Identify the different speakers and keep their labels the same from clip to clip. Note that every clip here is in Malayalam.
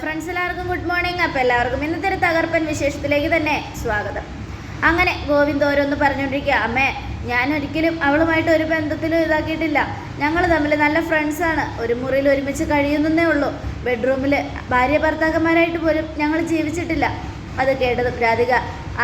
Speaker 1: ഫ്രണ്ട്സ് എല്ലാവർക്കും ഗുഡ് മോർണിംഗ് അപ്പോൾ എല്ലാവർക്കും ഇന്നത്തെ ഒരു തകർപ്പൻ വിശേഷത്തിലേക്ക് തന്നെ സ്വാഗതം. അങ്ങനെ ഗോവിന്ദ് ഓരോന്ന് പറഞ്ഞുകൊണ്ടിരിക്കുക അമ്മേ ഞാൻ ഒരിക്കലും അവളുമായിട്ട് ഒരു ബന്ധത്തിലും ഇതാക്കിയിട്ടില്ല. ഞങ്ങൾ തമ്മിൽ നല്ല ഫ്രണ്ട്സാണ് ഒരു മുറിയിൽ ഒരുമിച്ച് കഴിയുന്നതേ ഉള്ളൂ. ബെഡ്റൂമിൽ ഭാര്യ ഭർത്താക്കന്മാരായിട്ട് പോലും ഞങ്ങൾ ജീവിച്ചിട്ടില്ല. അത് കേട്ടതും രാധിക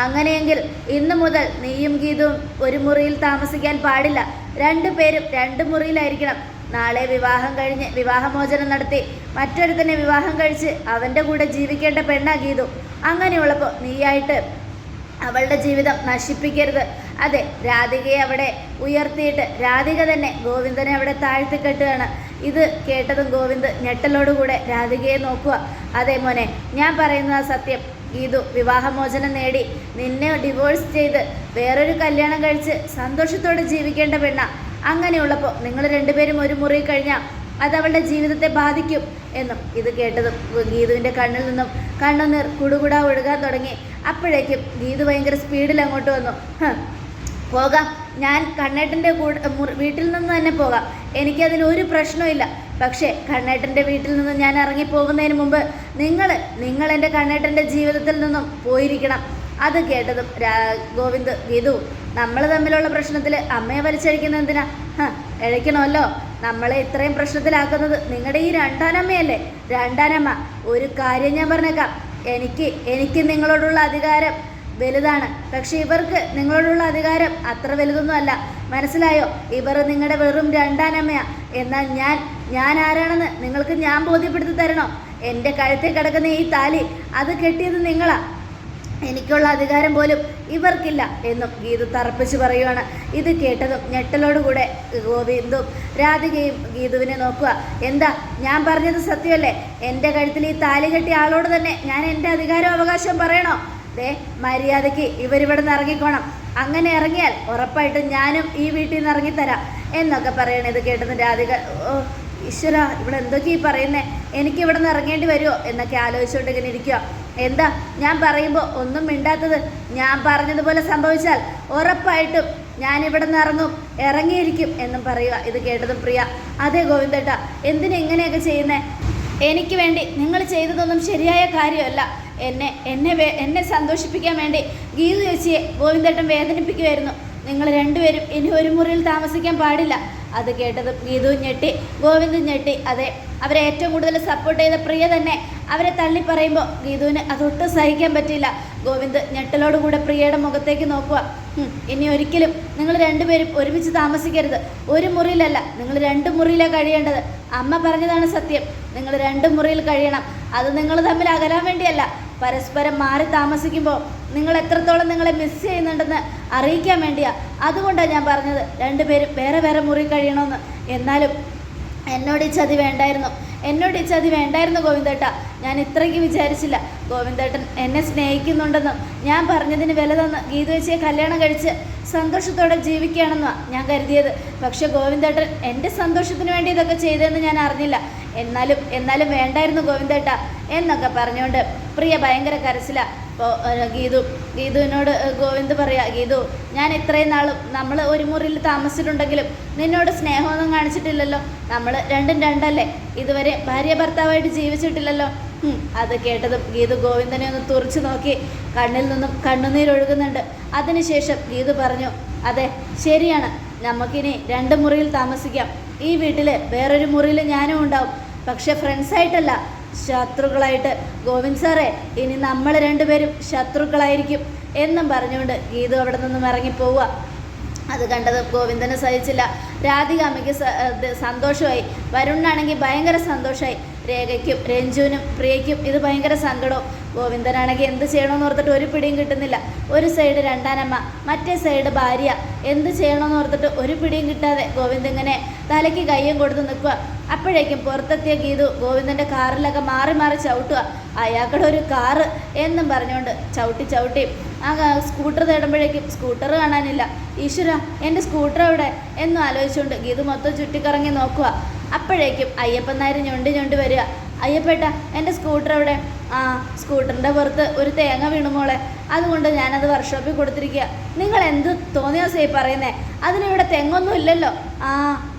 Speaker 1: അങ്ങനെയെങ്കിൽ ഇന്നു മുതൽ നീയും ഗീതവും ഒരു മുറിയിൽ താമസിക്കാൻ പാടില്ല. രണ്ടു പേരും രണ്ട് മുറിയിലായിരിക്കണം. നാളെ വിവാഹം കഴിഞ്ഞ് വിവാഹമോചനം നടത്തി മറ്റൊരുത്തനെ വിവാഹം കഴിച്ച് അവന്റെ കൂടെ ജീവിക്കേണ്ട പെണ്ണാ ഗീതു. അങ്ങനെയുള്ളപ്പോൾ നീയായിട്ട് അവളുടെ ജീവിതം നശിപ്പിക്കരുത്. അതെ രാധികയെ അവിടെ ഉയർത്തിയിട്ട് രാധിക തന്നെ ഗോവിന്ദനെ അവിടെ താഴ്ത്തിക്കെട്ടുകയാണ്. ഇത് കേട്ടതും ഗോവിന്ദ് ഞെട്ടലോടുകൂടെ രാധികയെ നോക്കുക. അതെ മോനെ ഞാൻ പറയുന്നത് സത്യം. ഗീതു വിവാഹമോചനം നേടി നിന്നെ ഡിവോഴ്സ് ചെയ്ത് വേറൊരു കല്യാണം കഴിച്ച് സന്തോഷത്തോടെ ജീവിക്കേണ്ട പെണ്ണ. അങ്ങനെയുള്ളപ്പോൾ നിങ്ങൾ രണ്ടുപേരും ഒരു മുറി കഴിഞ്ഞാൽ അത് അവളുടെ ജീവിതത്തെ ബാധിക്കും എന്നും ഇത് കേട്ടതും ഗീതുവിന്റെ കണ്ണിൽ നിന്നും കണ്ണുനീർ കുടുകുടാ ഒഴുകാൻ തുടങ്ങി. അപ്പോഴേക്കും ഗീതു ഭയങ്കര സ്പീഡിൽ അങ്ങോട്ട് വന്നു. "ഹ്, പോകാം. ഞാൻ കണ്ണേട്ടന്റെ കൂടെ വീട്ടിൽ നിന്ന് തന്നെ പോകാം. എനിക്കതിൽ ഒരു പ്രശ്നമില്ല പക്ഷേ കണ്ണേട്ടന്റെ വീട്ടിൽ നിന്ന് ഞാൻ ഇറങ്ങി പോകുന്നതിന് മുമ്പ് നിങ്ങൾ നിങ്ങൾ എന്റെ കണ്ണേട്ടന്റെ ജീവിതത്തിൽ നിന്നും പോയിരിക്കണം. അത് കേട്ടതും രാ ഗോവിന്ദ് ഗീതു നമ്മൾ തമ്മിലുള്ള പ്രശ്നത്തിൽ അമ്മയെ വലിച്ചഴിക്കുന്നത് എന്തിനാ? ഇഴയ്ക്കണമല്ലോ. നമ്മളെ ഇത്രയും പ്രശ്നത്തിലാക്കുന്നത് നിങ്ങളുടെ ഈ രണ്ടാനമ്മയല്ലേ? രണ്ടാനമ്മ ഒരു കാര്യം ഞാൻ പറഞ്ഞേക്കാം. എനിക്ക് എനിക്ക് നിങ്ങളോടുള്ള അധികാരം വലുതാണ്. പക്ഷേ ഇവർക്ക് നിങ്ങളോടുള്ള അധികാരം അത്ര വലുതൊന്നുമല്ല. മനസ്സിലായോ? ഇവർ നിങ്ങളുടെ വെറും രണ്ടാനമ്മയാ. എന്നാൽ ഞാൻ ഞാൻ ആരാണെന്ന് നിങ്ങൾക്ക് ഞാൻ ബോധ്യപ്പെടുത്തി തരണോ? എന്റെ കഴുത്തിൽ കിടക്കുന്ന ഈ താലി അത് കെട്ടിയത് നിങ്ങളാ. എനിക്കുള്ള അധികാരം പോലും ഇവർക്കില്ല എന്നും ഗീതു തറപ്പിച്ച് പറയുവാണ്. ഇത് കേട്ടതും ഞെട്ടലോടുകൂടെ ഗോവിന്ദും രാധികയും ഗീതുവിനെ നോക്കുക. എന്താ ഞാൻ പറഞ്ഞത് സത്യമല്ലേ? എന്റെ കഴുത്തിൽ ഈ താലി കെട്ടിയ ആളോട് തന്നെ ഞാൻ എന്റെ അധികാരം അവകാശം പറയണോ? ദേ മര്യാദയ്ക്ക് ഇവരിവിടെ നിന്ന് ഇറങ്ങിക്കോണം. അങ്ങനെ ഇറങ്ങിയാൽ ഉറപ്പായിട്ടും ഞാനും ഈ വീട്ടിൽ നിന്ന് ഇറങ്ങിത്തരാം എന്നൊക്കെ പറയണത് ഇത് കേട്ടത് രാധിക ഈശ്വര ഇവിടെ എന്തൊക്കെ ഈ പറയുന്നേ? എനിക്ക് ഇവിടെ നിന്ന് ഇറങ്ങേണ്ടി വരുമോ എന്നൊക്കെ ആലോചിച്ചുകൊണ്ട് ഇങ്ങനെ ഇരിക്കുക എന്താ? ഞാൻ പറയുമ്പോൾ ഒന്നും മിണ്ടാത്തത്. ഞാൻ പറഞ്ഞതുപോലെ സംഭവിച്ചാൽ ഉറപ്പായിട്ടും ഞാൻ ഇവിടെ നിന്ന് ഇറങ്ങും ഇറങ്ങിയിരിക്കും എന്നും പറയുക. ഇത് കേട്ടതും പ്രിയ. അതെ ഗോവിന്ദേട്ട. എന്തിനാ ഇങ്ങനെയൊക്കെ ചെയ്യുന്നേ? എനിക്ക് വേണ്ടി നിങ്ങൾ ചെയ്തതൊന്നും ശരിയായ കാര്യമല്ല. എന്നെ എന്നെ എന്നെ സന്തോഷിപ്പിക്കാൻ വേണ്ടി ഗീതു ചേച്ചിയെ ഗോവിന്ദേട്ടൻ വേദനിപ്പിക്കുമായിരുന്നു നിങ്ങൾ രണ്ടുപേരും ഇനി ഒരു മുറിയിൽ താമസിക്കാൻ പാടില്ല. അത് കേട്ടതും ഗീതു ഞെട്ടി ഗോവിന്ദൻ ഞെട്ടി. അതെ അവരെ ഏറ്റവും കൂടുതൽ സപ്പോർട്ട് ചെയ്ത പ്രിയ തന്നെ അവരെ തള്ളി പറയുമ്പോൾ ഗീതുവിന് അതൊട്ടും സഹിക്കാൻ പറ്റില്ല ഗോവിന്ദ് ഞെട്ടലോടുകൂടെ പ്രിയയുടെ മുഖത്തേക്ക് നോക്കുക "ഹും, ഇനി ഒരിക്കലും നിങ്ങൾ രണ്ടുപേരും ഒരുമിച്ച് താമസിക്കരുത്. ഒരു മുറിയിലല്ല നിങ്ങൾ രണ്ട് മുറിയിലാണ് കഴിയേണ്ടത്. അമ്മ പറഞ്ഞതാണ് സത്യം. നിങ്ങൾ രണ്ട് മുറിയിൽ കഴിയണം. അത് നിങ്ങൾ തമ്മിൽ അകലാൻ വേണ്ടിയല്ല. പരസ്പരം മാറി താമസിക്കുമ്പോൾ നിങ്ങൾ എത്രത്തോളം നിങ്ങളെ മിസ് ചെയ്യുന്നുണ്ടെന്ന് അറിയിക്കാൻ വേണ്ടിയാ. അതുകൊണ്ടാണ് ഞാൻ പറഞ്ഞത് രണ്ടുപേരും വേറെ വേറെ മുറി കഴിയണമെന്ന് എന്നാലും എന്നോട് ഈ ചതി വേണ്ടായിരുന്നു. എന്നോട് ഈ അത് വേണ്ടായിരുന്നു ഗോവിന്ദേട്ട. ഞാൻ ഇത്രയ്ക്ക് വിചാരിച്ചില്ല. ഗോവിന്ദേട്ടൻ എന്നെ സ്നേഹിക്കുന്നുണ്ടെന്നും ഞാൻ പറഞ്ഞതിന് വില തന്ന് ഗീതുവച്ചിയെ കല്യാണം കഴിച്ച് സന്തോഷത്തോടെ ജീവിക്കുകയാണെന്നാണ് ഞാൻ കരുതിയത്. പക്ഷേ ഗോവിന്ദേട്ടൻ എന്റെ സന്തോഷത്തിന് വേണ്ടി ഇതൊക്കെ ചെയ്തതെന്ന് ഞാൻ അറിഞ്ഞില്ല. എന്നാലും എന്നാലും വേണ്ടായിരുന്നു ഗോവിന്ദേട്ട എന്നൊക്കെ പറഞ്ഞുകൊണ്ട് പ്രിയ ഭയങ്കര കരച്ചില. ഗീതു ഗീതുവിനോട് ഗോവിന്ദ് പറയാ ഗീതു ഞാൻ ഇത്രയും നാളും നമ്മൾ ഒരു മുറിയിൽ താമസിച്ചിട്ടുണ്ടെങ്കിലും നിന്നോട് സ്നേഹമൊന്നും കാണിച്ചിട്ടില്ലല്ലോ. നമ്മൾ രണ്ടും രണ്ടല്ലേ? ഇതുവരെ ഭാര്യ ഭർത്താവായിട്ട് ജീവിച്ചിട്ടില്ലല്ലോ. അത് കേട്ടതും ഗീതു ഗോവിന്ദനെ ഒന്ന് തുറച്ചു നോക്കി കണ്ണിൽ നിന്നും കണ്ണുനീരൊഴുകുന്നുണ്ട് അതിനുശേഷം ഗീതു പറഞ്ഞു അതെ ശരിയാണ്. നമുക്കിനി രണ്ട് മുറിയിൽ താമസിക്കാം. ഈ വീട്ടിൽ വേറൊരു മുറിയിൽ ഞാനും ഉണ്ടാവും. പക്ഷെ ഫ്രണ്ട്സായിട്ടല്ല ശത്രുക്കളായിട്ട്. ഗോവിന്ദ് സാറേ ഇനി നമ്മൾ രണ്ടുപേരും ശത്രുക്കളായിരിക്കും എന്നും പറഞ്ഞുകൊണ്ട് ഗീതു അവിടെ നിന്നും ഇറങ്ങിപ്പോവുക. അത് കണ്ടത് ഗോവിന്ദന് സഹിച്ചില്ല. രാധിക അമ്മയ്ക്ക് സന്തോഷമായി. വരുണാണെങ്കിൽ ഭയങ്കര സന്തോഷമായി. രേഖയ്ക്കും രഞ്ജുവിനും പ്രിയയ്ക്കും ഇത് ഭയങ്കര സങ്കടവും. ഗോവിന്ദനാണെങ്കിൽ എന്ത് ചെയ്യണമെന്ന് ഓർത്തിട്ട് ഒരു പിടിയും കിട്ടുന്നില്ല. ഒരു സൈഡ് രണ്ടാനമ്മ മറ്റേ സൈഡ് ഭാര്യ. എന്ത് ചെയ്യണമെന്ന് ഓർത്തിട്ട് ഒരു പിടിയും കിട്ടാതെ ഗോവിന്ദ് ഇങ്ങനെ തലയ്ക്ക് കയ്യും കൊടുത്ത് നിൽക്കുക. അപ്പോഴേക്കും പുറത്തെത്തിയ ഗീതു ഗോവിന്ദന്റെ കാറിലൊക്കെ മാറി മാറി ചവിട്ടുക. അയാൾക്കടെ ഒരു കാറ് എന്നും പറഞ്ഞുകൊണ്ട് ചവിട്ടി ചവിട്ടി. ആ സ്കൂട്ടർ തേടുമ്പോഴേക്കും സ്കൂട്ടർ കാണാനില്ല. ഈശ്വര എന്റെ സ്കൂട്ടർ എവിടെ? എന്നും ആലോചിച്ചുകൊണ്ട് ഗീതു മൊത്തം ചുറ്റിക്കറങ്ങി നോക്കുക. അപ്പോഴേക്കും അയ്യപ്പൻ നായർ ഞൊണ്ടി ഞൊണ്ടി വരിക. അയ്യപ്പേട്ട എന്റെ സ്കൂട്ടർ എവിടെ? ആ സ്കൂട്ടറിന്റെ പുറത്ത് ഒരു തേങ്ങ വീണു മോളെ. അതുകൊണ്ട് ഞാനത് വർക്ക്ഷോപ്പിൽ കൊടുത്തിരിക്കുക നിങ്ങൾ എന്ത് തോന്നിയ സേ പറയുന്നേ? അതിനിവിടെ തെങ്ങൊന്നും ഇല്ലല്ലോ. ആ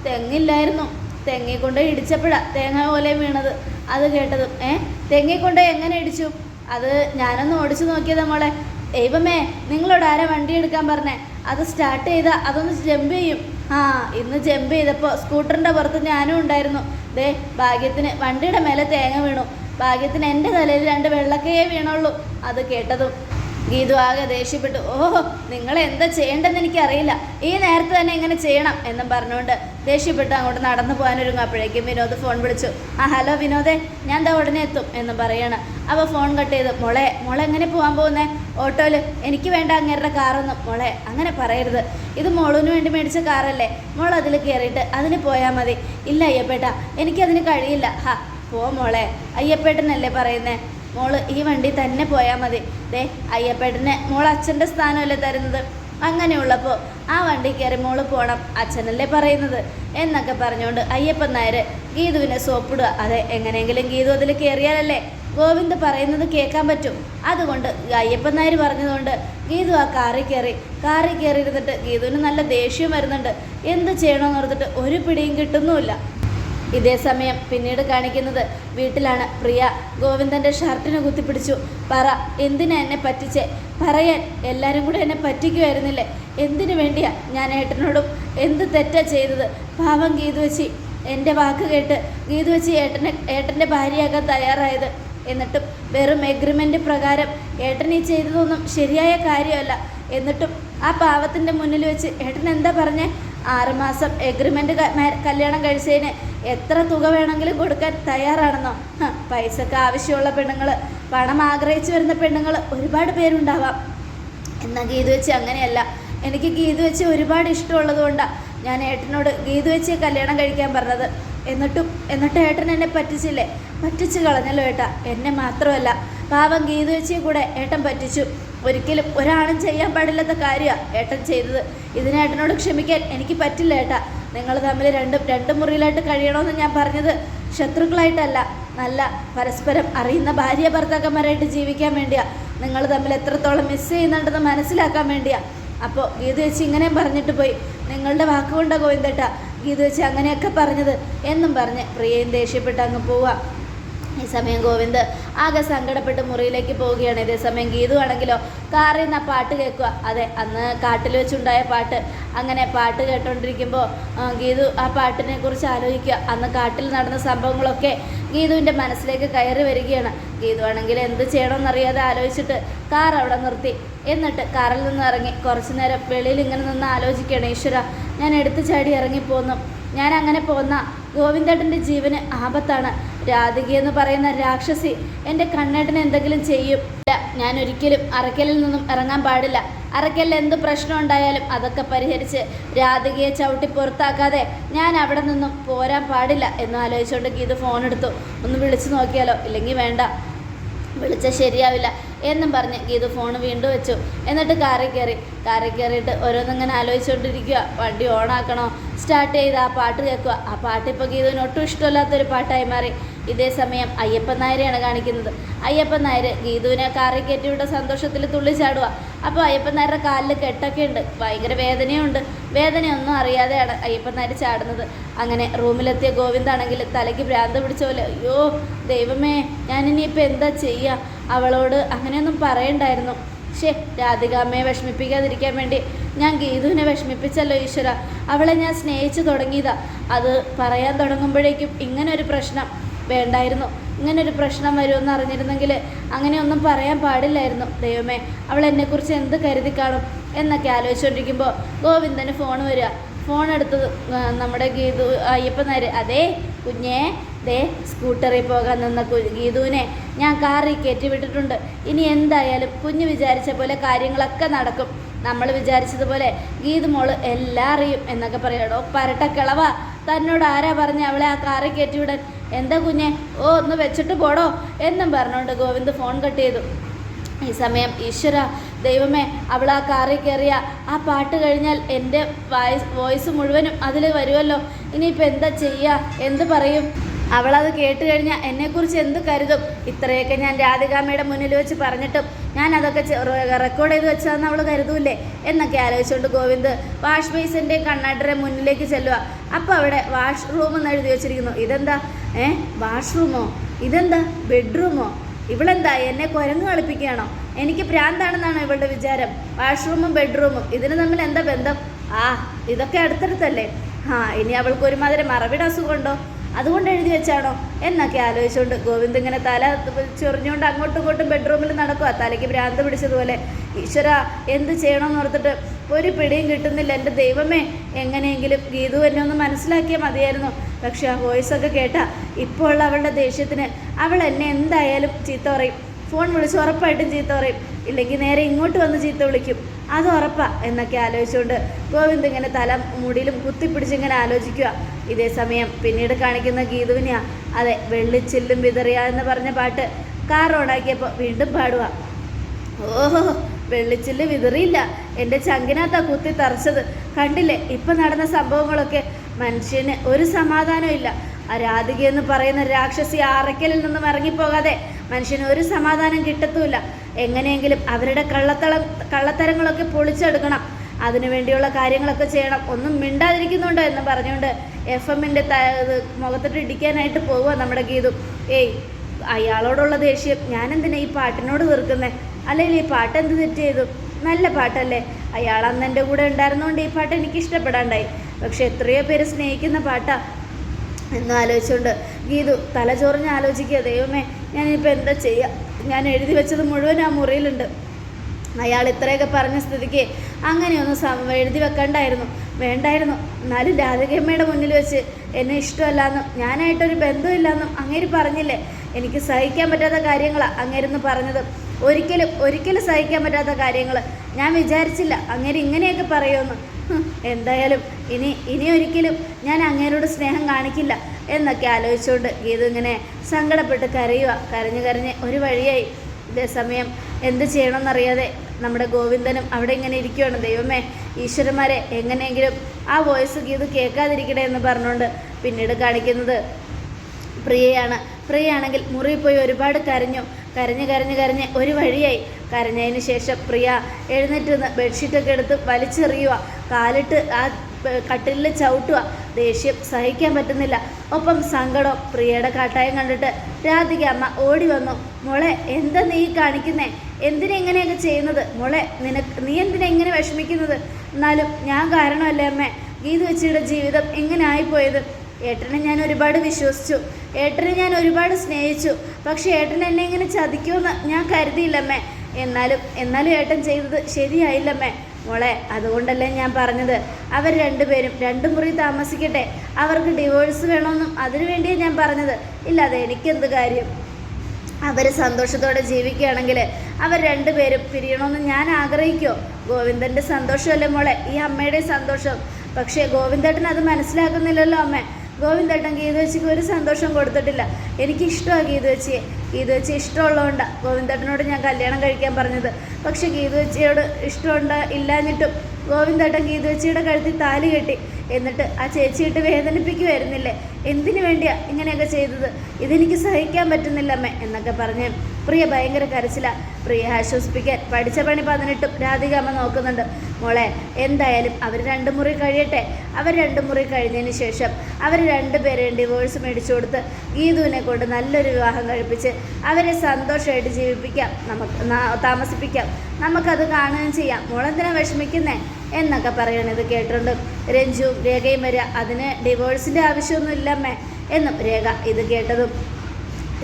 Speaker 1: തെങ്ങില്ലായിരുന്നു. തെങ്ങി കൊണ്ട് ഇടിച്ചപ്പോഴാ തേങ്ങ പോലെ വീണത്. അത് കേട്ടതും ഏ തെങ്ങി കൊണ്ട് എങ്ങനെ ഇടിച്ചു? അത് ഞാനൊന്ന് ഓടിച്ചു നോക്കിയതാ മോളെ. ദൈവമേ നിങ്ങളോട് ആരാ വണ്ടി എടുക്കാൻ പറഞ്ഞേ? അത് സ്റ്റാർട്ട് ചെയ്താൽ അതൊന്ന് ജമ്പ് ചെയ്യും. ആ ഇന്ന് ജമ്പ് ചെയ്തപ്പോൾ സ്കൂട്ടറിന്റെ പുറത്ത് ഞാനും ഉണ്ടായിരുന്നു. ദേ ഭാഗ്യത്തിന് വണ്ടിയുടെ മേലെ തേങ്ങ വീണു. ഭാഗ്യത്തിന് എന്റെ തലയിൽ രണ്ട് വെള്ളക്കേ വീണുള്ളൂ. അത് കേട്ടതും ഗീതു ആകെ ദേഷ്യപ്പെട്ടു. ഓഹോ നിങ്ങൾ എന്താ ചെയ്യേണ്ടതെന്ന് എനിക്കറിയില്ല. ഈ നേരത്തെ തന്നെ ഇങ്ങനെ ചെയ്യണം എന്നും പറഞ്ഞുകൊണ്ട് ദേഷ്യപ്പെട്ട് അങ്ങോട്ട് നടന്നു പോകാനൊരുങ്ങും അപ്പോഴേക്കും വിനോദ് ഫോൺ വിളിച്ചു. ആ ഹലോ വിനോദേ ഞാൻ ദാ ഉടനെ എത്തും എന്ന് പറയണം. അപ്പോൾ ഫോൺ കട്ട് ചെയ്ത് മോളെ മോളെ എങ്ങനെ പോകാൻ പോകുന്നേ? ഓട്ടോയിൽ എനിക്ക് വേണ്ട അങ്ങേരുടെ കാറൊന്നും. മോളെ അങ്ങനെ പറയരുത്. ഇത് മോളിന് വേണ്ടി മേടിച്ച കാറല്ലേ. മോൾ അതിൽ കയറിയിട്ട് അതിന് പോയാൽ മതി. ഇല്ല അയ്യപ്പേട്ട എനിക്കതിന് കഴിയില്ല. ഹാ പോ മോളെ. അയ്യപ്പേട്ടനല്ലേ പറയുന്നത് മോൾ ഈ വണ്ടി തന്നെ പോയാൽ മതി. ദേ അയ്യപ്പേട്ടനെ മോൾ അച്ഛന്റെ സ്ഥാനമല്ലേ തരുന്നത്? അങ്ങനെയുള്ളപ്പോൾ ആ വണ്ടി കയറി മോൾ പോകണം അച്ഛനല്ലേ പറയുന്നത്? എന്നൊക്കെ പറഞ്ഞുകൊണ്ട് അയ്യപ്പൻ നായർ ഗീതുവിനെ സോപ്പിടുക. അതെ എങ്ങനെയെങ്കിലും ഗീതു അതിൽ കയറിയാലല്ലേ ഗോവിന്ദ് പറയുന്നത് കേൾക്കാൻ പറ്റും. അതുകൊണ്ട് അയ്യപ്പൻ നായർ പറഞ്ഞതുകൊണ്ട് ഗീതു ആ കാറിൽ കയറി കാറിൽ കയറി ഇരുന്നിട്ട് ഗീതുവിന് നല്ല ദേഷ്യം വരുന്നുണ്ട്. എന്ത് ചെയ്യണമെന്ന് ഓർത്തിട്ട് ഒരു പിടിയും കിട്ടുന്നുമില്ല. ഇതേ സമയം പിന്നീട് കാണിക്കുന്നത് വീട്ടിലാണ് പ്രിയ. ഗോവിന്ദന്റെ ഷർട്ടിനെ കുത്തിപ്പിടിച്ചു. പറ എന്തിനാ എന്നെ പറ്റിച്ചേ? പറയാൻ എല്ലാവരും കൂടെ എന്നെ പറ്റിക്കുമായിരുന്നില്ലേ എന്തിനു വേണ്ടിയാ ഞാൻ ഏട്ടനോടും എന്ത് തെറ്റാ ചെയ്തത്? പാവം ഗീതു വെച്ചി എന്റെ വാക്ക് കേട്ട് ഗീതു വെച്ചി ഏട്ടനെ ഏട്ടന്റെ ഭാര്യയാകാൻ തയ്യാറായത്. എന്നിട്ടും വെറും എഗ്രിമെന്റ് പ്രകാരം ഏട്ടൻ ഈ ചെയ്തതൊന്നും ശരിയായ കാര്യമല്ല. എന്നിട്ടും ആ പാവത്തിന്റെ മുന്നിൽ വെച്ച് ഏട്ടൻ എന്താ പറഞ്ഞേ? ആറുമാസം എഗ്രിമെന്റ് കല്യാണം കഴിച്ചതിന് എത്ര തുക വേണമെങ്കിലും കൊടുക്കാൻ തയ്യാറാണെന്നോ? പൈസക്ക് ആവശ്യമുള്ള പെണ്ണുങ്ങൾ പണം ആഗ്രഹിച്ചു വരുന്ന പെണ്ണുങ്ങൾ ഒരുപാട് പേരുണ്ടാവാം. എന്നാൽ ഗീതു വെച്ച് അങ്ങനെയല്ല. എനിക്ക് ഗീതു വെച്ച് ഒരുപാട് ഇഷ്ടമുള്ളത് കൊണ്ടാണ് ഞാൻ ഏട്ടനോട് ഗീതു വെച്ച് കല്യാണം കഴിക്കാൻ പറഞ്ഞത്. എന്നിട്ടും എന്നിട്ട് ഏട്ടൻ എന്നെ പറ്റിച്ചില്ലേ? പറ്റിച്ചു കളഞ്ഞല്ലോ ഏട്ടാ. എന്നെ മാത്രമല്ല. പാവം ഗീതു വെച്ചിയെ കൂടെ ഏട്ടൻ പറ്റിച്ചു. ഒരിക്കലും ഒരാളും ചെയ്യാൻ പാടില്ലാത്ത കാര്യമാണ് ഏട്ടൻ ചെയ്തത്. ഇതിനേട്ടനോട് ക്ഷമിക്കാൻ എനിക്ക് പറ്റില്ല ഏട്ടാ. നിങ്ങൾ തമ്മിൽ രണ്ട് രണ്ട് മുറിയിലായിട്ട് കഴിയണമെന്ന് ഞാൻ പറഞ്ഞത് ശത്രുക്കളായിട്ടല്ല. നല്ല പരസ്പരം അറിയുന്ന ഭാര്യ ഭർത്താക്കന്മാരായിട്ട് ജീവിക്കാൻ വേണ്ടിയാണ് നിങ്ങൾ തമ്മിൽ എത്രത്തോളം മിസ് ചെയ്യുന്നുണ്ടെന്ന് മനസ്സിലാക്കാൻ വേണ്ടിയാണ് അപ്പോൾ ഗീത വെച്ച് ഇങ്ങനെയും പറഞ്ഞിട്ട് പോയി. നിങ്ങളുടെ വാക്കുകൊണ്ടാണ് ഗോവിന്ദേട്ട ഗീത വെച്ച് അങ്ങനെയൊക്കെ പറഞ്ഞത് എന്നും പറഞ്ഞ് പ്രിയയും ദേഷ്യപ്പെട്ട് അങ്ങ് പോവാ. ഈ സമയം ഗോവിന്ദ് ആകെ സങ്കടപ്പെട്ട് മുറിയിലേക്ക് പോവുകയാണ്. ഇതേ സമയം ഗീതു ആണെങ്കിലോ കാറിൽ നിന്ന് ആ പാട്ട് കേൾക്കുക. അതെ അന്ന് കാട്ടിൽ വെച്ചുണ്ടായ പാട്ട്. അങ്ങനെ പാട്ട് കേട്ടോണ്ടിരിക്കുമ്പോൾ ഗീതു ആ പാട്ടിനെ കുറിച്ച് ആലോചിക്കുക. അന്ന് കാട്ടിൽ നടന്ന സംഭവങ്ങളൊക്കെ ഗീതുവിന്റെ മനസ്സിലേക്ക് കയറി വരികയാണ്. ഗീതു ആണെങ്കിൽ എന്ത് ചെയ്യണമെന്നറിയാതെ ആലോചിച്ചിട്ട് കാർ അവിടെ നിർത്തി. എന്നിട്ട് കാറിൽ നിന്ന് ഇറങ്ങി. കുറച്ചു നേരം വെളിയിൽ ഇങ്ങനെ നിന്ന് ആലോചിക്കുകയാണ്. ഈശ്വര ഞാൻ എടുത്തു ചാടി ഇറങ്ങിപ്പോന്നു. ഞാൻ അങ്ങനെ പോന്ന. ഗോവിന്ദേട്ടന്റെ ജീവന് ആപത്താണ്. രാധിക എന്ന് പറയുന്ന രാക്ഷസി എന്റെ കണ്ണേട്ടന് എന്തെങ്കിലും ചെയ്യും. ഞാൻ ഒരിക്കലും അറക്കലിൽ നിന്നും ഇറങ്ങാൻ പാടില്ല. അറക്കലിൽ എന്ത് പ്രശ്നം ഉണ്ടായാലും അതൊക്കെ പരിഹരിച്ച് രാധികയെ ചവിട്ടി പുറത്താക്കാതെ ഞാൻ അവിടെ നിന്നും പോരാൻ പാടില്ല എന്ന് ആലോചിച്ചുകൊണ്ട് ഗീത ഫോൺ എടുത്തു. ഒന്ന് വിളിച്ചു നോക്കിയാലോ? ഇല്ലെങ്കിൽ വേണ്ട. വിളിച്ചാൽ ശരിയാവില്ല എന്നും പറഞ്ഞ് ഗീതു ഫോൺ വീണ്ടും വെച്ചു. എന്നിട്ട് കാറിൽ കയറി. കാറിൽ കയറിയിട്ട് ഓരോന്നിങ്ങനെ ആലോചിച്ചുകൊണ്ടിരിക്കുക വണ്ടി ഓണാക്കണോ? സ്റ്റാർട്ട് ചെയ്ത് ആ പാട്ട് കേൾക്കുക ആ പാട്ട് ഇപ്പോൾ ഗീതുവിന് ഒട്ടും ഇഷ്ടമില്ലാത്തൊരു പാട്ടായി മാറി. ഇതേ സമയം അയ്യപ്പൻ നായരെയാണ് കാണിക്കുന്നത്. അയ്യപ്പൻ നായർ ഗീതുവിനെ കാറി കയറ്റിയുടെ സന്തോഷത്തിൽ തുള്ളിച്ചാടുക അപ്പോൾ അയ്യപ്പൻ നായരുടെ കാലിൽ കെട്ടൊക്കെ ഉണ്ട്. ഭയങ്കര വേദനയുണ്ട്. വേദനയൊന്നും അറിയാതെയാണ് അയ്യപ്പൻ നായർ ചാടുന്നത്. അങ്ങനെ റൂമിലെത്തിയ ഗോവിന്ദാണെങ്കിൽ തലയ്ക്ക് ഭ്രാന്ത് പിടിച്ച പോലെ അയ്യോ ദൈവമേ ഞാനിനിയിപ്പോൾ എന്താ ചെയ്യുക അവളോട് അങ്ങനെയൊന്നും പറയണ്ടായിരുന്നു. ശേ രാധികാമ്മയെ വിഷമിപ്പിക്കാതിരിക്കാൻ വേണ്ടി ഞാൻ ഗീതുവിനെ വിഷമിപ്പിച്ചല്ലോ ഈശ്വര. അവളെ ഞാൻ സ്നേഹിച്ചു തുടങ്ങിയതാ. അത് പറയാൻ തുടങ്ങുമ്പോഴേക്കും ഇങ്ങനൊരു പ്രശ്നം വേണ്ടായിരുന്നു. ഇങ്ങനൊരു പ്രശ്നം വരുമെന്ന് അറിഞ്ഞിരുന്നെങ്കിൽ അങ്ങനെയൊന്നും പറയാൻ പാടില്ലായിരുന്നു. ദൈവമേ അവൾ എന്നെക്കുറിച്ച് എന്ത് കരുതി കാണും എന്നൊക്കെ ആലോചിച്ചുകൊണ്ടിരിക്കുമ്പോൾ ഗോവിന്ദന് ഫോൺ വരിക. ഫോൺ എടുത്തത് നമ്മുടെ ഗീതു അയ്യപ്പ നായർ അതേ കുഞ്ഞേ ദേ സ്കൂട്ടറിൽ പോകാൻ നിന്ന ഗീതുവിനെ ഞാൻ കാറിൽ കയറ്റി വിട്ടിട്ടുണ്ട്. ഇനി എന്തായാലും കുഞ്ഞ് വിചാരിച്ച പോലെ കാര്യങ്ങളൊക്കെ നടക്കും. നമ്മൾ വിചാരിച്ചതുപോലെ ഗീതു മോൾ എല്ലാം അറിയും എന്നൊക്കെ പറയടോ പരട്ടക്കിളവ തന്നോട് ആരാ പറഞ്ഞ് അവളെ ആ കാറിൽ കയറ്റി വിടാൻ? എന്താ കുഞ്ഞെ? ഓ ഒന്ന് വെച്ചിട്ട് പോടോ. എന്നും പറഞ്ഞുകൊണ്ട് ഗോവിന്ദ് ഫോൺ കട്ട് ചെയ്തു. ഈ സമയം ഈശ്വര ദൈവമേ അവൾ ആ കാറിൽ കയറിയ ആ പാട്ട് കഴിഞ്ഞാൽ എന്റെ വായ്സ് വോയിസ് മുഴുവനും അതിൽ വരുമല്ലോ. ഇനിയിപ്പോൾ എന്താ ചെയ്യുക എന്ത് പറയും? അവളത് കേട്ട് കഴിഞ്ഞാൽ എന്നെക്കുറിച്ച് എന്ത് കരുതും? ഇത്രയൊക്കെ ഞാൻ രാധികാമ്മയുടെ മുന്നിൽ വെച്ച് പറഞ്ഞിട്ടും ഞാൻ അതൊക്കെ റെക്കോർഡ് ചെയ്ത് വെച്ചതെന്ന് അവൾ കരുതൂലേ എന്നൊക്കെ ആലോചിച്ചുകൊണ്ട് ഗോവിന്ദ് വാഷ് ബേസിന്റെ കണ്ണാടിയുടെ മുന്നിലേക്ക് ചെല്ലുക അപ്പോൾ അവിടെ വാഷ് റൂം എന്ന് എഴുതി വെച്ചിരിക്കുന്നു. ഇതെന്താ? ഏ? വാഷ്റൂമോ ഇതെന്താ? ബെഡ്റൂമോ? ഇവളെന്താ എന്നെ കുരങ്ങ് കളിപ്പിക്കുകയാണോ? എനിക്ക് പ്രാന്താണെന്നാണോ ഇവളുടെ വിചാരം? വാഷ്റൂമും ബെഡ്റൂമും ഇതിന് തമ്മിൽ എന്താ ബന്ധം? ആ ഇതൊക്കെ അടുത്തടുത്തല്ലേ? ആ ഇനി അവൾക്ക് ഒരുമാതിരി മറവിട അസുഖമുണ്ടോ? അതുകൊണ്ട് എഴുതി വെച്ചാണോ? എന്നൊക്കെ ആലോചിച്ചുകൊണ്ട് ഗോവിന്ദ് ഇങ്ങനെ തല ചൊറിഞ്ഞുകൊണ്ട് അങ്ങോട്ടും ഇങ്ങോട്ടും ബെഡ്റൂമിൽ നടക്കുക തലയ്ക്ക് ഭ്രാന്ത് പിടിച്ചതുപോലെ ഈശ്വര എന്ത് ചെയ്യണമെന്ന് ഓർത്തിട്ട് ഒരു പിടിയും കിട്ടുന്നില്ല. എന്റെ ദൈവമേ എങ്ങനെയെങ്കിലും ഗീതു എന്നെ ഒന്ന് മനസ്സിലാക്കിയാൽ മതിയായിരുന്നു. പക്ഷെ ആ വോയിസൊക്കെ കേട്ടാ ഇപ്പോൾ ഉള്ള അവളുടെ ദേഷ്യത്തിന് അവൾ എന്നെ എന്തായാലും ചീത്ത പറയും. ഫോൺ വിളിച്ച് ഉറപ്പായിട്ടും ചീത്ത പറയും. ഇല്ലെങ്കിൽ നേരെ ഇങ്ങോട്ട് വന്ന് ചീത്ത വിളിക്കും. അത് ഉറപ്പാ എന്നൊക്കെ ആലോചിച്ചുകൊണ്ട് ഗോവിന്ദ് ഇങ്ങനെ തല മുടിയിലും കുത്തിപ്പിടിച്ച് ഇങ്ങനെ ആലോചിക്കുക. ഇതേ സമയം പിന്നീട് കാണിക്കുന്ന ഗീതുവിനെയാ. അതെ വെള്ളിച്ചില്ലും വിതറിയ എന്ന് പറഞ്ഞ പാട്ട് കാർ ഓണാക്കിയപ്പോൾ വീണ്ടും പാടുക. ഓഹോ വെള്ളിച്ചില്ല് വിതറിയില്ല. എന്റെ ചങ്കിനകത്താ കുത്തി തറച്ചത്. കണ്ടില്ലേ ഇപ്പം നടന്ന സംഭവങ്ങളൊക്കെ മനുഷ്യന് ഒരു സമാധാനവും ഇല്ല. ആ രാധിക എന്ന് പറയുന്ന രാക്ഷസി ആറയ്ക്കലിൽ നിന്നും ഇറങ്ങിപ്പോകാതെ മനുഷ്യന് ഒരു സമാധാനം കിട്ടത്തുമില്ല. എങ്ങനെയെങ്കിലും അവരുടെ കള്ളത്തളം കള്ളത്തരങ്ങളൊക്കെ പൊളിച്ചെടുക്കണം. അതിനു വേണ്ടിയുള്ള കാര്യങ്ങളൊക്കെ ചെയ്യണം. ഒന്നും മിണ്ടാതിരിക്കുന്നുണ്ടോ എന്ന് പറഞ്ഞുകൊണ്ട് എഫ് എമ്മിന്റെ മുഖത്തിട്ട് ഇടിക്കാനായിട്ട് പോവുക നമ്മുടെ ഗീതു. ഏയ് അയാളോടുള്ള ദേഷ്യം. ഞാനെന്തിനാ ഈ പാട്ടിനോട് തീർക്കുന്നേ അല്ലെങ്കിൽ ഈ പാട്ട് എന്ത് തെറ്റ് ചെയ്തു? നല്ല പാട്ടല്ലേ? അയാൾ അന്ന് എന്റെ കൂടെ ഉണ്ടായിരുന്നുകൊണ്ട് ഈ പാട്ട് എനിക്ക് ഇഷ്ടപ്പെടാണ്ടായി. പക്ഷെ എത്രയോ പേര് സ്നേഹിക്കുന്ന പാട്ടാ. എന്ന് ആലോചിച്ചുകൊണ്ട് ഗീതു തലചോറിഞ്ഞ് ആലോചിക്കുക ദൈവമേ ഞാനിപ്പോൾ എന്താ ചെയ്യുക ഞാൻ എഴുതി വെച്ചത് മുഴുവൻ ആ മുറിയിലുണ്ട്. അയാൾ ഇത്രയൊക്കെ പറഞ്ഞ സ്ഥിതിക്ക് അങ്ങനെയൊന്നും എഴുതി വെക്കണ്ടായിരുന്നു. വേണ്ടായിരുന്നു. എന്നാലും രാധികമ്മയുടെ മുന്നിൽ വെച്ച് എന്നെ ഇഷ്ടമല്ലാന്നും ഞാനായിട്ടൊരു ബന്ധമില്ലാന്നും അങ്ങേര് പറഞ്ഞില്ലേ? എനിക്ക് സഹിക്കാൻ പറ്റാത്ത കാര്യങ്ങളാണ് അങ്ങേരെന്ന് പറഞ്ഞത്. ഒരിക്കലും ഒരിക്കലും സഹിക്കാൻ പറ്റാത്ത കാര്യങ്ങൾ ഞാൻ വിചാരിച്ചില്ല അങ്ങേര് ഇങ്ങനെയൊക്കെ പറയുമെന്ന്. എന്തായാലും ഇനി ഇനി ഒരിക്കലും ഞാൻ അങ്ങേരോട് സ്നേഹം കാണിക്കില്ല എന്നൊക്കെ ആലോചിച്ചുകൊണ്ട് ഗീത ഇങ്ങനെ സങ്കടപ്പെട്ട് കരയുക കരഞ്ഞു കരഞ്ഞ് ഒരു വഴിയായി. ഇതേ സമയം എന്ത് ചെയ്യണമെന്നറിയാതെ നമ്മുടെ ഗോവിന്ദനും അവിടെ ഇങ്ങനെ ഇരിക്കുകയാണ് ദൈവമേ ഈശ്വരന്മാരെ എങ്ങനെയെങ്കിലും ആ വോയിസ് ഗീത് കേൾക്കാതിരിക്കണേ എന്ന് പറഞ്ഞുകൊണ്ട് പിന്നീട് കാണിക്കുന്നത് പ്രിയയാണ്. പ്രിയയാണെങ്കിൽ മുറിയിൽ പോയി ഒരുപാട് കരഞ്ഞു. കരഞ്ഞ് കരഞ്ഞ് കരഞ്ഞ് ഒരു വഴിയായി. കരഞ്ഞതിന് ശേഷം പ്രിയ എഴുന്നേറ്റ് നിന്ന് ബെഡ്ഷീറ്റൊക്കെ എടുത്ത് വലിച്ചെറിയുക കാലിട്ട് ആ കട്ടിലിൽ ചവിട്ടുക ദേഷ്യം സഹിക്കാൻ പറ്റുന്നില്ല. ഒപ്പം സങ്കടം പ്രിയയുടെ കാട്ടായം കണ്ടിട്ട് രാധിക അമ്മ ഓടി വന്നു. മോളെ എന്താ നീ കാണിക്കുന്നേ? എന്തിനെങ്ങനെയൊക്കെ ചെയ്യുന്നത്? മോളെ നിനക്ക് നീ എന്തിനെങ്ങനെ വിഷമിക്കുന്നത്? എന്നാലും ഞാൻ കാരണമല്ലേ അമ്മേ. ഗീതു വെച്ചിയുടെ ജീവിതം എങ്ങനെ ആയിപ്പോയത്. ഏട്ടനെ ഞാൻ ഒരുപാട് വിശ്വസിച്ചു. ഏട്ടനെ ഞാൻ ഒരുപാട് സ്നേഹിച്ചു. പക്ഷേ ഏട്ടൻ എന്നെ ഇങ്ങനെ ചതിക്കുമെന്ന് ഞാൻ കരുതിയില്ലമ്മേ. എന്നാലും എന്നാലും ഏട്ടൻ ചെയ്തത് ശരിയായില്ലമ്മേ. മോളെ അതുകൊണ്ടല്ലേ ഞാൻ പറഞ്ഞത്. അവർ രണ്ടുപേരും രണ്ടു മുറി താമസിക്കട്ടെ. അവർക്ക് ഡിവോഴ്സ് വേണമെന്നും അതിനു വേണ്ടിയാണ് ഞാൻ പറഞ്ഞത്. ഇല്ല ഇല്ലാതെ എനിക്കെന്ത് കാര്യം? അവർ സന്തോഷത്തോടെ ജീവിക്കുകയാണെങ്കിൽ അവർ രണ്ടുപേരും പിരിയണമെന്ന് ഞാൻ ആഗ്രഹിക്കുമോ ഗോവിന്ദന്റെ സന്തോഷമല്ലേ മോളെ? ഈ അമ്മയുടെ സന്തോഷം. പക്ഷേ ഗോവിന്ദേട്ടൻ അത് മനസ്സിലാക്കുന്നില്ലല്ലോ അമ്മ. ഗോവിന്ദേട്ടൻ ഗീതവച്ചിക്ക് ഒരു സന്തോഷം കൊടുത്തിട്ടില്ല. എനിക്ക് ഇഷ്ടമാണ് ഗീതവച്ചിയെ. ഗീതവച്ചി ഇഷ്ടമുള്ളതുകൊണ്ടാണ് ഗോവിന്ദേട്ടനോട് ഞാൻ കല്യാണം കഴിക്കാൻ പറഞ്ഞത്. പക്ഷേ ഗീതവച്ചിയോട് ഇഷ്ടമുണ്ട് ഇല്ലാഞ്ഞിട്ടും ഗോവിന്ദേട്ടൻ ഗീതവച്ചിയുടെ കഴുത്തിൽ താലി കെട്ടി. എന്നിട്ട് ആ ചേച്ചിയിട്ട് വേദനിപ്പിക്കുമായിരുന്നില്ലേ എന്തിനു വേണ്ടിയാ ഇങ്ങനെയൊക്കെ ചെയ്തത്? ഇതെനിക്ക് സഹിക്കാൻ പറ്റുന്നില്ല അമ്മേ എന്നൊക്കെ പറഞ്ഞ് പ്രിയ ഭയങ്കര കരച്ചില. പ്രിയ ആശ്വസിപ്പിക്കാൻ പഠിച്ച പണി പതിനെട്ടും രാധിക അമ്മ നോക്കുന്നുണ്ട്. മോളെ എന്തായാലും അവർ രണ്ട് മുറി കഴിയട്ടെ. അവർ രണ്ട് മുറി കഴിഞ്ഞതിന് ശേഷം അവർ രണ്ടുപേരെയും ഡിവോഴ്സ് മേടിച്ചു കൊടുത്ത് ഗീതുവിനെ കൊണ്ട് നല്ലൊരു വിവാഹം കഴിപ്പിച്ച് അവരെ സന്തോഷമായിട്ട് ജീവിപ്പിക്കാം. നമുക്ക് താമസിപ്പിക്കാം. നമുക്കത് കാണുകയും ചെയ്യാം. മോളെന്തിനാ വിഷമിക്കുന്നേ? എന്നൊക്കെ പറയണത് കേട്ടിട്ടുണ്ട്. രഞ്ജു രേഖയും വരിക അതിന് ഡിവോഴ്സിന്റെ ആവശ്യമൊന്നും ഇല്ലമ്മേ എന്നും രേഖ ഇത് കേട്ടതും.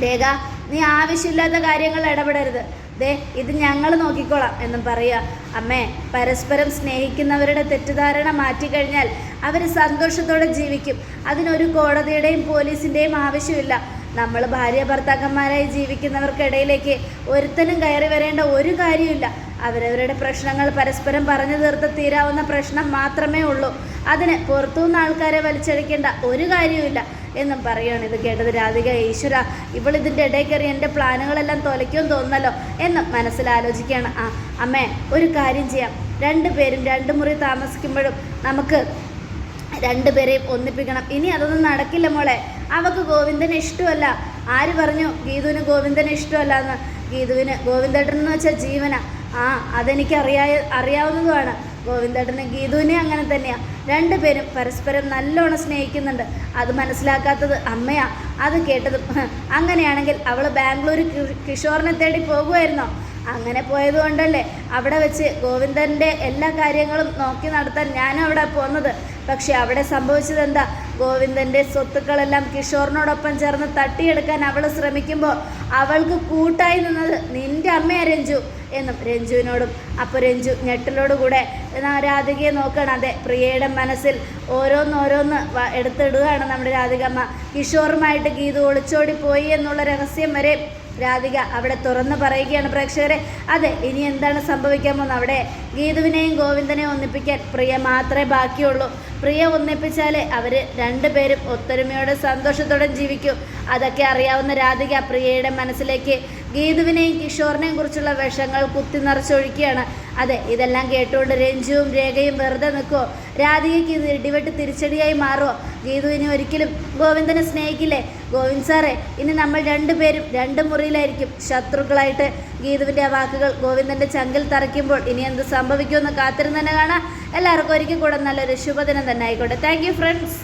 Speaker 1: രേഖ നീ ആവശ്യമില്ലാത്ത കാര്യങ്ങൾ ഇടപെടരുത്. ദേ ഇത് ഞങ്ങൾ നോക്കിക്കോളാം എന്നും പറയുക. അമ്മേ പരസ്പരം സ്നേഹിക്കുന്നവരുടെ തെറ്റിദ്ധാരണ മാറ്റിക്കഴിഞ്ഞാൽ അവർ സന്തോഷത്തോടെ ജീവിക്കും. അതിനൊരു കോടതിയുടെയും പോലീസിന്റെയും ആവശ്യമില്ല. നമ്മൾ ഭാര്യ ഭർത്താക്കന്മാരായി ജീവിക്കുന്നവർക്കിടയിലേക്ക് ഒരുത്തനും കയറി വരേണ്ട ഒരു കാര്യമില്ല അവരവരുടെ പ്രശ്നങ്ങൾ പരസ്പരം പറഞ്ഞു തീർത്ത് തീരാവുന്ന പ്രശ്നം മാത്രമേ ഉള്ളൂ. അതിന് പുറത്തുനിന്ന് ആൾക്കാരെ വലിച്ചഴിക്കേണ്ട ഒരു കാര്യവുമില്ല എന്നും പറയുകയാണ് ഇത് കേട്ടത് രാധിക. ഈശ്വര ഇവൾ ഇതിന്റെ ഇടയിൽ കയറി എന്റെ പ്ലാനുകളെല്ലാം തൊലയ്ക്കും തോന്നല്ലോ എന്ന് മനസ്സിലാലോചിക്കുകയാണ് ആ അമ്മേ ഒരു കാര്യം ചെയ്യാം. രണ്ട് പേരും രണ്ട് മുറി താമസിക്കുമ്പോഴും നമുക്ക് രണ്ടുപേരെയും ഒന്നിപ്പിക്കണം. ഇനി അതൊന്നും നടക്കില്ല മോളെ. അവക്ക് ഗോവിന്ദനെ ഇഷ്ടമല്ല. ആര് പറഞ്ഞു ഗീതുവിന് ഗോവിന്ദനെ ഇഷ്ടമല്ല എന്ന് ഗീതുവിന് ഗോവിന്ദേട്ടൻ എന്ന് വെച്ചാൽ ജീവന. ആ അതെനിക്ക് അറിയാ അറിയാവുന്നതുമാണ്. ഗോവിന്ദേട്ടനും ഗീതുവിനെയും അങ്ങനെ തന്നെയാണ് രണ്ടുപേരും പരസ്പരം നല്ലോണം സ്നേഹിക്കുന്നുണ്ട്. അത് മനസ്സിലാക്കാത്തത് അമ്മയാ. അത് കേട്ടത്. അങ്ങനെയാണെങ്കിൽ അവൾ ബാംഗ്ലൂർ കിഷോറിനെ തേടി പോകുമായിരുന്നോ അങ്ങനെ പോയതുകൊണ്ടല്ലേ അവിടെ വെച്ച് ഗോവിന്ദന്റെ എല്ലാ കാര്യങ്ങളും നോക്കി നടത്താൻ ഞാനും അവിടെ പോന്നത്. പക്ഷെ അവിടെ സംഭവിച്ചത് എന്താ ഗോവിന്ദന്റെ സ്വത്തുക്കളെല്ലാം കിഷോറിനോടൊപ്പം ചേർന്ന് തട്ടിയെടുക്കാൻ അവൾ ശ്രമിക്കുമ്പോൾ അവൾക്ക് കൂട്ടായി നിന്നത് നിന്റെ അമ്മയാ രഞ്ജു. എന്നും രഞ്ജുവിനോടും അപ്പോൾ രഞ്ജു ഞെട്ടലോടുകൂടെ രാധികയെ നോക്കുകയാണ് അതെ പ്രിയയുടെ മനസ്സിൽ ഓരോന്നോരോന്ന് എടുത്തിടുകയാണ് നമ്മുടെ രാധികമ്മ. കിഷോറുമായിട്ട് ഗീതു ഒളിച്ചോടി പോയി എന്നുള്ള രഹസ്യം വരെ രാധിക അവിടെ തുറന്ന് പറയുകയാണ് പ്രേക്ഷകരെ. അതെ ഇനി എന്താണ് സംഭവിക്കാൻ പോകുന്നത്? അവിടെ ഗീതുവിനെയും ഗോവിന്ദനെയും ഒന്നിപ്പിക്കാൻ പ്രിയ മാത്രമേ ബാക്കിയുള്ളൂ. പ്രിയ ഒന്നിപ്പിച്ചാലേ അവർ രണ്ടുപേരും ഒത്തൊരുമയോടെ സന്തോഷത്തോടെ ജീവിക്കും. അതൊക്കെ അറിയാവുന്ന രാധിക പ്രിയയുടെ മനസ്സിലേക്ക് ഗീതുവിനെയും കിഷോറിനെയും കുറിച്ചുള്ള വിഷങ്ങൾ കുത്തി നിറച്ചൊഴിക്കുകയാണ് അതെ ഇതെല്ലാം കേട്ടുകൊണ്ട് രഞ്ജുവും രേഖയും വെറുതെ നിൽക്കുമോ രാധികയ്ക്ക് ഇത് ഇടിവെട്ട് തിരിച്ചടിയായി മാറുമോ ഗീതുവിനെ ഒരിക്കലും ഗോവിന്ദനെ സ്നേഹിക്കില്ലേ? ഗോവിന്ദ് സാറേ ഇനി നമ്മൾ രണ്ടുപേരും രണ്ട് മുറിയിലായിരിക്കും ശത്രുക്കളായിട്ട് ഗീതുവിന്റെ വാക്കുകൾ ഗോവിന്ദന്റെ ചങ്കിൽ തറയ്ക്കുമ്പോൾ ഇനി എന്ത് സംഭവിക്കുമെന്ന് കാത്തിരുന്ന് തന്നെ കാണാം. എല്ലാവർക്കും ഒരിക്കൽ കൂടെ നല്ലൊരു ശുഭദിനം തന്നെ ആയിക്കോട്ടെ. Thank friends